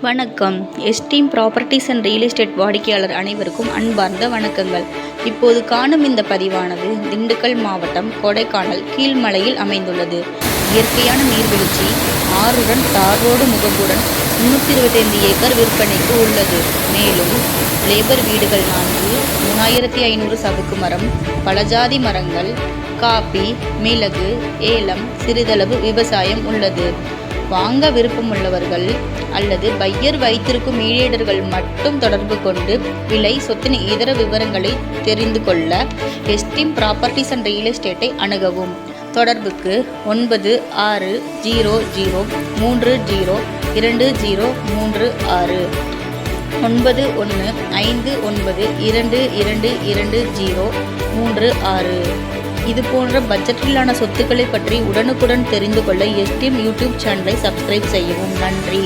வணக்கம். Esteem properties and real estate வாடிக்கையாளர் அனைவருக்கும் அன்பார்ந்த வணக்கங்கள். இப்போது காணும் இந்த பதிவானது திண்டுக்கல் மாவட்டம் கொடைக்கானல் கீழ்மலையில் அமைந்துள்ளது. இயற்கையான நீர்வீழ்ச்சி ஆறுடன் தார் ரோடு முகப்புடன் முன்னூற்றி இருபத்தைந்து ஏக்கர் விற்பனைக்கு உள்ளது. மேலும் லேபர் வீடுகள் நான்கு மூணாயிரத்தி ஐநூறு சவுக்கு மரம் பலஜாதி மரங்கள் காபி மிளகு ஏலம் சிறிதளவு விவசாயம் உள்ளது. வாங்க விருப்பமுள்ளவர்கள் அல்லது பையர் வைத்திருக்கும் மீடியேட்டர்கள் மட்டும் தொடர்பு கொண்டு விலை சொத்தின் இதர விவரங்களை தெரிந்து கொள்ள எஸ்டீம் ப்ராப்பர்ட்டிஸ் அண்ட் ரியல் எஸ்டேட்டை அணுகவும். தொடர்புக்கு ஒன்பது ஆறு ஜீரோ ஜீரோ மூன்று ஜீரோ இரண்டு ஜீரோ மூன்று ஆறு. ஒன்பது ஒன்று ஐந்து ஒன்பது இரண்டு இரண்டு இரண்டு ஜீரோ மூன்று ஆறு. இது போன்ற பட்ஜெட்டிலான சொத்துக்களை பற்றி உடனுக்குடன் தெரிந்து கொள்ள எஸ்டிஎம் யூடியூப் சேனலை சப்ஸ்கிரைப் செய்யவும். நன்றி.